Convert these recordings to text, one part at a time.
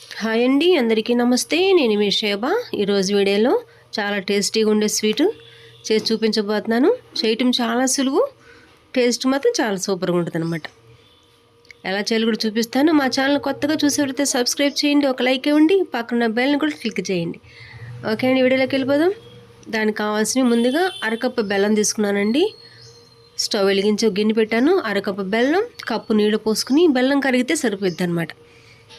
Hi అండి అందరికీ నమస్తే. నేను మీ శోభ. ఈరోజు వీడియోలో చాలా టేస్టీగా ఉండే స్వీట్ చేసి చూపించబోతున్నాను. చేయటం చాలా సులువు టేస్ట్ మాత్రం చాలా సూపర్గా ఉంటుంది అనమాట ఎలా చేయాలి కూడా చూపిస్తాను. మా ఛానల్ కొత్తగా చూసేవారైతే సబ్స్క్రైబ్ చేయండి ఒక లైక్ ఇవ్వండి పక్కన బెల్ని కూడా క్లిక్ చేయండి. ఓకే అండి వీడియోలోకి వెళ్ళిపోదాం. దానికి కావాల్సిన ముందుగా అరకప్పు బెల్లం తీసుకున్నానండి. స్టవ్ వెలిగించి ఒక గిన్నె పెట్టాను. అరకప్పు బెల్లం కప్పు నీళ్ళు పోసుకుని బెల్లం కరిగితే సరిపోద్ది అనమాట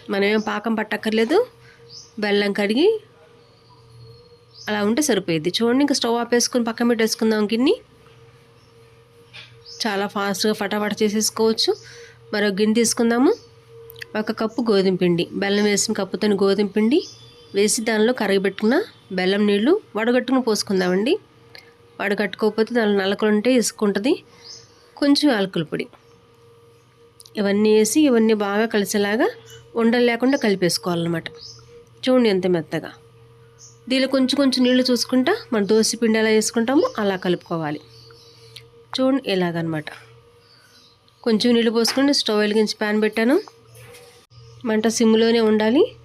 మనమేం పాకం పట్టక్కర్లేదు. బెల్లం కడిగి అలా ఉంటే సరిపోయేది చూడండి ఇంకా స్టవ్ ఆపేసుకుని పక్కన పెట్టేసుకుందాం గిన్ని. చాలా ఫాస్ట్గా ఫటాఫట చేసేసుకోవచ్చు. మరో గిన్నె తీసుకుందాము. ఒక కప్పు గోధుమ పిండి. బెల్లం వేసిన కప్పుతో గోధుమ పిండి వేసి దానిలో కరగబెట్టుకున్న బెల్లం నీళ్ళు వడగట్టుకుని పోసుకుందామండి. వడగట్టుకోకపోతే దానిలో నలకలు ఉంటే ఇసుకుంటుంది. కొంచెం ఆలకల పొడి. ఇవన్నీ వేసి ఇవన్నీ బాగా కలిసేలాగా ఉండలు లేకుండా కలిపేసుకోవాలన్నమాట. చూడండి ఎంత మెత్తగా. దీనిలో కొంచెం కొంచెం నీళ్ళు చూసుకుంటా మన దోశ పిండి ఎలా వేసుకుంటామో అలా కలుపుకోవాలి. చూడండి ఇలాగనమాట. కొంచెం నీళ్ళు పోసుకొని స్టవ్ వెలిగించి ప్యాన్ పెట్టాను. మంట సిమ్లోనే ఉండాలి.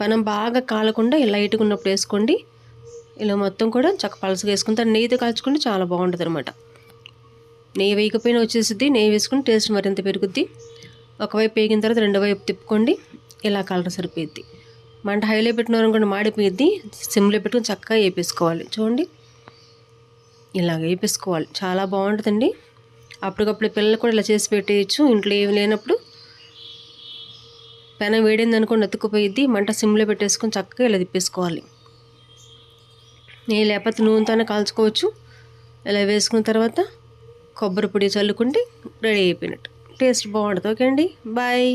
మనం బాగా కాలకుండా లైట్గా ఉన్నప్పుడు వేసుకోండి. ఇలా మొత్తం కూడా చక్క పలసగా వేసుకుంటారు నెయ్యితో కాల్చుకుంటే చాలా బాగుంటుంది అనమాట నెయ్యి వేయకపోయినా వచ్చేసిద్ది. నెయ్యి వేసుకుని టేస్ట్ మరింత పెరుగుద్ది. ఒకవైపు వేగిన తర్వాత రెండో వైపు తిప్పుకోండి. ఇలా కలర్ సరిపోయిద్ది. మంట హైలో పెట్టినారు అనుకోండి మాడిపోయిద్ది. సిమ్లో పెట్టుకుని చక్కగా వేపేసుకోవాలి చూడండి. ఇలాగ వేపేసుకోవాలి చాలా బాగుంటుందండి. అప్పటికప్పుడు పిల్లలు కూడా ఇలా చేసి పెట్టేయచ్చు. ఇంట్లో ఏమి లేనప్పుడు పెనం వేడింది అనుకోండి అతుక్కుపోయిద్ది. మంట సిమ్లో పెట్టేసుకొని చక్కగా ఇలా తిప్పేసుకోవాలి. నేను లేకపోతే నూనెతోనే కాల్చుకోవచ్చు. ఇలా వేసుకున్న తర్వాత కొబ్బరి పొడి చల్లుకుంటే రెడీ అయిపోయినట్టు. టేస్ట్ బాగుంటుంది ఓకే అండి బాయ్.